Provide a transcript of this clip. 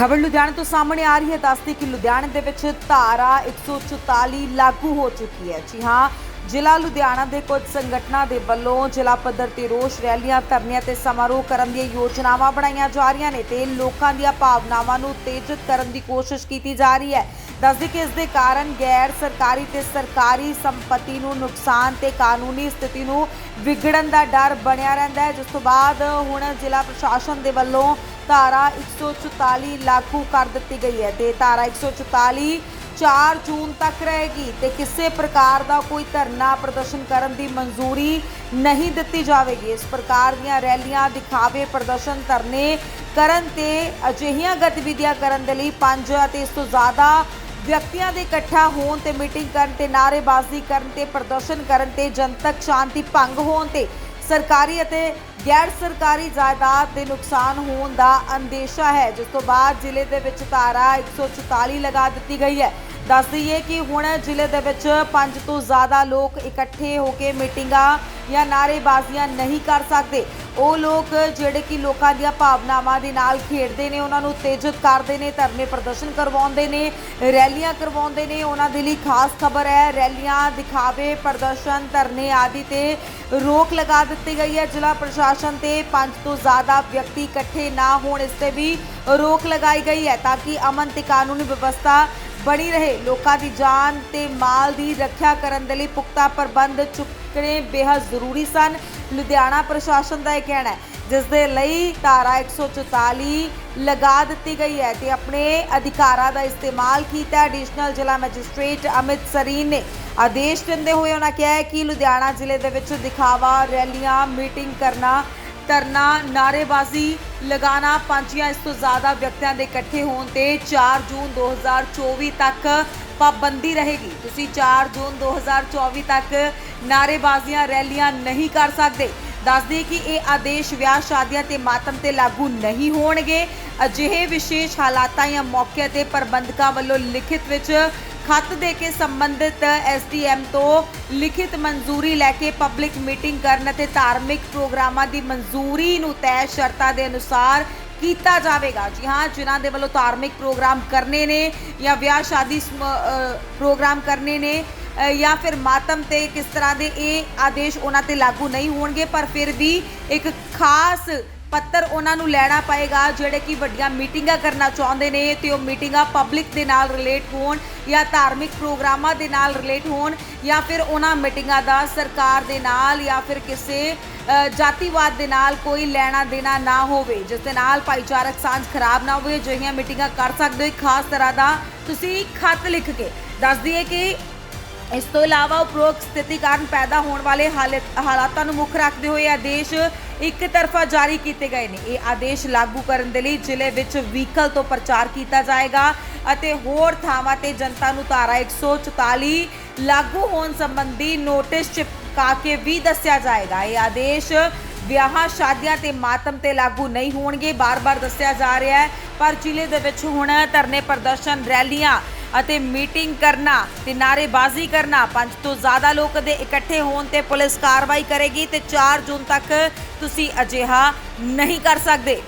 ਖਬਰ ਲੁਧਿਆਣੇ ਤੋਂ ਸਾਹਮਣੇ ਆ ਰਹੀ ਹੈ ਦੱਸਦੀ ਕਿ ਲੁਧਿਆਣੇ ਦੇ ਵਿੱਚ ਧਾਰਾ 144 ਲਾਗੂ ਹੋ ਚੁੱਕੀ ਹੈ। ਜੀ ਹਾਂ, ਜ਼ਿਲ੍ਹਾ ਲੁਧਿਆਣਾ ਦੇ ਕੁਝ ਸੰਗਠਨਾਂ ਦੇ ਵੱਲੋਂ ਜ਼ਿਲ੍ਹਾ ਪੱਧਰ ਤੇ ਰੋਸ ਰੈਲੀਆਂ, ਧਰਨਿਆਂ ਤੇ ਸਮਾਰੋਹ ਕਰਨ ਦੀਆਂ ਯੋਜਨਾਵਾਂ ਬਣਾਈਆਂ ਜਾ ਰਹੀਆਂ ਨੇ ਤੇ ਲੋਕਾਂ ਦੀਆਂ ਭਾਵਨਾਵਾਂ ਨੂੰ ਉਤੇਜਿਤ ਕਰਨ ਦੀ ਕੋਸ਼ਿਸ਼ ਕੀਤੀ ਜਾ ਰਹੀ ਹੈ। ਦੱਸਦੀ ਕਿ ਇਸ ਦੇ ਕਾਰਨ ਗੈਰ ਸਰਕਾਰੀ ਤੇ ਸਰਕਾਰੀ ਸੰਪਤੀ ਨੂੰ ਨੁਕਸਾਨ ਤੇ ਕਾਨੂੰਨੀ ਸਥਿਤੀ ਨੂੰ ਵਿਗੜਨ ਦਾ ਡਰ ਬਣਿਆ ਰਹਿੰਦਾ ਹੈ। ਜਿਸ ਤੋਂ ਬਾਅਦ ਹੁਣ ਜ਼ਿਲ੍ਹਾ ਪ੍ਰਸ਼ਾਸਨ ਦੇ ਵੱਲੋਂ ਧਾਰਾ 144 ਲਾਗੂ ਕਰ ਦਿੱਤੀ ਗਈ ਹੈ ਤੇ ਧਾਰਾ 144 4 ਜੂਨ ਤੱਕ ਰਹੇਗੀ ਤੇ ਕਿਸੇ ਪ੍ਰਕਾਰ ਦਾ ਕੋਈ ਧਰਨਾ ਪ੍ਰਦਰਸ਼ਨ ਕਰਨ ਦੀ ਮਨਜ਼ੂਰੀ ਨਹੀਂ ਦਿੱਤੀ ਜਾਵੇਗੀ। ਇਸ ਪ੍ਰਕਾਰ ਦੀਆਂ ਰੈਲੀਆਂ, ਦਿਖਾਵੇ ਪ੍ਰਦਰਸ਼ਨ ਧਰਨੇ ਕਰਨ ਤੇ ਅਜਿਹੀਆਂ ਗਤੀਵਿਧੀਆਂ ਕਰਨ ਦੇ ਲਈ ਪੰਜ ਅਤੇ ਇਸ ਤੋਂ ਜ਼ਿਆਦਾ ਵਿਅਕਤੀਆਂ ਦੇ ਇਕੱਠਾ ਹੋਣ ਤੇ ਮੀਟਿੰਗ ਕਰਨ ਤੇ ਨਾਅਰੇਬਾਜ਼ੀ ਕਰਨ ਤੇ ਪ੍ਰਦਰਸ਼ਨ ਕਰਨ ਤੇ ਜਨਤਕ ਸ਼ਾਂਤੀ ਭੰਗ ਹੋਣ ਤੇ ਸਰਕਾਰੀ ਅਤੇ ਗੈਰ ਸਰਕਾਰੀ ਜਾਇਦਾਦ ਦੇ ਨੁਕਸਾਨ ਹੋਣ ਦਾ ਅੰਦੇਸ਼ਾ ਹੈ, ਜਿਸ ਤੋਂ ਬਾਅਦ ਜ਼ਿਲ੍ਹੇ ਦੇ ਵਿੱਚ ਧਾਰਾ 144 ਲਗਾ ਦਿੱਤੀ ਗਈ ਹੈ। ਦੱਸ ਦਈਏ ਕਿ ਹੁਣ ਜ਼ਿਲ੍ਹੇ ਦੇ ਵਿੱਚ ਪੰਜ ਤੋਂ ਜ਼ਿਆਦਾ ਲੋਕ ਇਕੱਠੇ ਹੋ ਕੇ ਮੀਟਿੰਗਾਂ ਜਾਂ ਨਾਅਰੇਬਾਜ਼ੀਆਂ ਨਹੀਂ ਕਰ ਸਕਦੇ। ਉਹ ਲੋਕ ਜਿਹੜੇ ਕਿ ਲੋਕਾਂ ਦੀਆਂ ਭਾਵਨਾਵਾਂ ਦੇ ਨਾਲ ਖੇਡਦੇ ਨੇ, ਉਹਨਾਂ ਨੂੰ ਤੇਜਿਤ ਕਰਦੇ ਨੇ, ਧਰਨੇ ਪ੍ਰਦਰਸ਼ਨ ਕਰਵਾਉਂਦੇ ਨੇ, ਰੈਲੀਆਂ ਕਰਵਾਉਂਦੇ ਨੇ। ਉਹਨਾਂ ਦੇ ਲਈ ਖਾਸ ਖਬਰ ਹੈ, ਰੈਲੀਆਂ, ਦਿਖਾਵੇ, ਪ੍ਰਦਰਸ਼ਨ, ਧਰਨੇ ਆਦਿ ਤੇ ਰੋਕ ਲਗਾ ਦਿੱਤੀ ਗਈ ਹੈ। ਜ਼ਿਲ੍ਹਾ ਪ੍ਰਸ਼ਾਸਨ ਤੇ ਪੰਜ ਤੋਂ ਜ਼ਿਆਦਾ ਵਿਅਕਤੀ ਇਕੱਠੇ ਨਾ ਹੋਣ ਇਸ ਤੇ ਵੀ ਰੋਕ ਲਗਾਈ ਗਈ ਹੈ, ਤਾਂ ਕਿ ਅਮਨ ਤੇ ਕਾਨੂੰਨੀ ਵਿਵਸਥਾ ਬਣੀ ਰਹੇ। ਲੋਕਾਂ ਦੀ ਜਾਨ ਤੇ ਮਾਲ ਦੀ ਰੱਖਿਆ ਕਰਨ ਦੇ ਲਈ ਪੁਖਤਾ ਪ੍ਰਬੰਧ ਚੁੱਕਣੇ ਬੇਹੱਦ ਜ਼ਰੂਰੀ ਸਨ। ਲੁਧਿਆਣਾ ਪ੍ਰਸ਼ਾਸਨ ਦਾ ਇਹ ਕਹਿਣਾ ਹੈ, ਜਿਸ ਦੇ ਲਈ ਧਾਰਾ 144 ਲਗਾ ਦਿੱਤੀ ਗਈ ਹੈ ਤੇ ਆਪਣੇ ਅਧਿਕਾਰਾਂ ਦਾ ਇਸਤੇਮਾਲ ਕੀਤਾ ਐਡੀਸ਼ਨਲ ਜ਼ਿਲ੍ਹਾ ਮੈਜਿਸਟ੍ਰੇਟ ਅਮਿਤ ਸਰੀਨ ਨੇ ਆਦੇਸ਼ ਦਿੰਦੇ ਹੋਏ ਉਹਨਾਂ ਕਿਹਾ ਹੈ ਕਿ ਲੁਧਿਆਣਾ ਜ਼ਿਲ੍ਹੇ ਦੇ ਵਿੱਚ ਦਿਖਾਵਾ ਰੈਲੀਆਂ, ਮੀਟਿੰਗ ਕਰਨਾ, ਧਰਨਾ ਨਾਰੇਬਾਜ਼ੀ ਲਗਾਣਾ ਪੰਜ ਜਾਂ ਇਸ ਤੋਂ ਜ਼ਿਆਦਾ ਵਿਅਕਤੀਆਂ ਦੇ ਇਕੱਠੇ ਹੋਣ ਤੇ 4 ਜੂਨ 2024 ਤੱਕ ਪਾਬੰਦੀ ਰਹੇਗੀ। ਤੁਸੀਂ 4 ਜੂਨ 2024 ਤੱਕ ਨਾਰੇਬਾਜ਼ੀਆਂ ਰੈਲੀਆਂ ਨਹੀਂ ਕਰ ਸਕਦੇ। ਦੱਸਦੇ ਕਿ ਇਹ ਆਦੇਸ਼ ਵਿਆਹ ਸ਼ਾਦੀਆਂ ਤੇ ਮਾਤਮ ਤੇ ਲਾਗੂ ਨਹੀਂ ਹੋਣਗੇ। ਅਜਿਹੇ ਵਿਸ਼ੇਸ਼ ਹਾਲਾਤਾਂ ਜਾਂ ਮੌਕੇ ਤੇ ਪ੍ਰਬੰਧਕਾਂ ਵੱਲੋਂ ਲਿਖਿਤ ਵਿੱਚ ਖੱਤ ਦੇ ਕੇ ਸੰਬੰਧਿਤ ਐਸਡੀਐਮ ਤੋਂ ਲਿਖਿਤ ਮਨਜ਼ੂਰੀ ਲੈ ਕੇ ਪਬਲਿਕ ਮੀਟਿੰਗ ਕਰਨ ਅਤੇ ਧਾਰਮਿਕ ਪ੍ਰੋਗਰਾਮਾਂ ਦੀ ਮਨਜ਼ੂਰੀ ਨੂੰ ਤੈਅ ਸ਼ਰਤਾਂ ਦੇ ਅਨੁਸਾਰ ਕੀਤਾ ਜਾਵੇਗਾ। ਜੀ ਹਾਂ, ਜਿਨ੍ਹਾਂ ਦੇ ਵੱਲੋਂ ਧਾਰਮਿਕ ਪ੍ਰੋਗਰਾਮ ਕਰਨੇ ਨੇ ਜਾਂ ਵਿਆਹ ਸ਼ਾਦੀ ਸਮ- ਪ੍ਰੋਗਰਾਮ ਕਰਨੇ ਨੇ ਜਾਂ ਫਿਰ ਮਾਤਮ ਤੇ ਕਿਸ ਤਰ੍ਹਾਂ ਦੇ ਇਹ ਆਦੇਸ਼ ਉਹਨਾਂ ਤੇ ਲਾਗੂ ਨਹੀਂ ਹੋਣਗੇ, ਪਰ ਫਿਰ ਵੀ ਇੱਕ ਖਾਸ ਪੱਤਰ ਉਹਨਾਂ ਨੂੰ ਲੈਣਾ ਪਏਗਾ, ਜਿਹੜੇ ਕਿ ਵੱਡੀਆਂ ਮੀਟਿੰਗਾਂ ਕਰਨਾ ਚਾਹੁੰਦੇ ਨੇ ਤੇ ਉਹ ਮੀਟਿੰਗਾਂ ਪਬਲਿਕ ਦੇ ਨਾਲ ਰਿਲੇਟ ਹੋਣ ਜਾਂ ਧਾਰਮਿਕ ਪ੍ਰੋਗਰਾਮਾਂ ਦੇ ਨਾਲ ਰਿਲੇਟ ਹੋਣ ਜਾਂ ਫਿਰ ਉਹਨਾਂ ਮੀਟਿੰਗਾਂ ਦਾ ਸਰਕਾਰ ਦੇ ਨਾਲ ਜਾਂ ਫਿਰ ਕਿਸੇ ਜਾਤੀਵਾਦ ਦੇ ਨਾਲ ਕੋਈ ਲੈਣਾ ਦੇਣਾ ਨਾ ਹੋਵੇ, ਜਿਸ ਦੇ ਨਾਲ ਭਾਈਚਾਰਕ ਸਾਂਝ ਖਰਾਬ ਨਾ ਹੋਵੇ, ਅਜਿਹੀਆਂ ਮੀਟਿੰਗਾਂ ਕਰ ਸਕਦੇ ਹੋ। ਖਾਸ ਤਰ੍ਹਾਂ ਦਾ ਤੁਸੀਂ ਖਤ ਲਿਖ ਕੇ ਦੱਸ ਦਈਏ ਕਿ ਇਸ ਤੋਂ ਇਲਾਵਾ ਉਪਰੋਕਤ ਸਥਿਤੀ ਕਾਰਨ ਪੈਦਾ ਹੋਣ ਵਾਲੇ ਹਾਲਤ ਹਾਲਾਤਾਂ ਨੂੰ ਮੁੱਖ ਰੱਖਦੇ ਹੋਏ ਆਦੇਸ਼ ਇੱਕ ਤਰਫਾ ਜਾਰੀ ਕੀਤੇ ਗਏ ਨੇ। ਇਹ ਆਦੇਸ਼ ਲਾਗੂ ਕਰਨ ਦੇ ਲਈ ਜ਼ਿਲ੍ਹੇ ਵਿੱਚ ਵਹੀਕਲ ਤੋਂ ਪ੍ਰਚਾਰ ਕੀਤਾ ਜਾਏਗਾ ਅਤੇ ਹੋਰ ਥਾਵਾਂ ਤੇ ਜਨਤਾ ਨੂੰ ਧਾਰਾ 144 ਲਾਗੂ ਹੋਣ ਸੰਬੰਧੀ ਨੋਟਿਸ ਚਿਪਕਾ ਕੇ ਵੀ ਦੱਸਿਆ ਜਾਏਗਾ। ਇਹ ਆਦੇਸ਼ ਵਿਆਹਾਂ, ਸ਼ਾਦੀਆਂ ਤੇ ਮਾਤਮ ਤੇ ਲਾਗੂ ਨਹੀਂ ਹੋਣਗੇ, ਬਾਰ-ਬਾਰ ਦੱਸਿਆ ਜਾ ਰਿਹਾ ਹੈ। ਪਰ ਜ਼ਿਲ੍ਹੇ ਦੇ ਵਿੱਚ ਹੁਣ ਧਰਨੇ ਪ੍ਰਦਰਸ਼ਨ ਰੈਲੀਆਂ ਅਤੇ ਮੀਟਿੰਗ ਕਰਨਾ ਤੇ ਨਾਰੇਬਾਜ਼ੀ ਕਰਨਾ, ਪੰਜ ਤੋਂ ਜ਼ਿਆਦਾ ਲੋਕ ਦੇ ਇਕੱਠੇ ਹੋਣ ਤੇ ਪੁਲਿਸ ਕਾਰਵਾਈ ਕਰੇਗੀ ਤੇ 4 ਜੂਨ ਤੱਕ ਤੁਸੀਂ ਅਜਿਹਾ ਨਹੀਂ ਕਰ ਸਕਦੇ।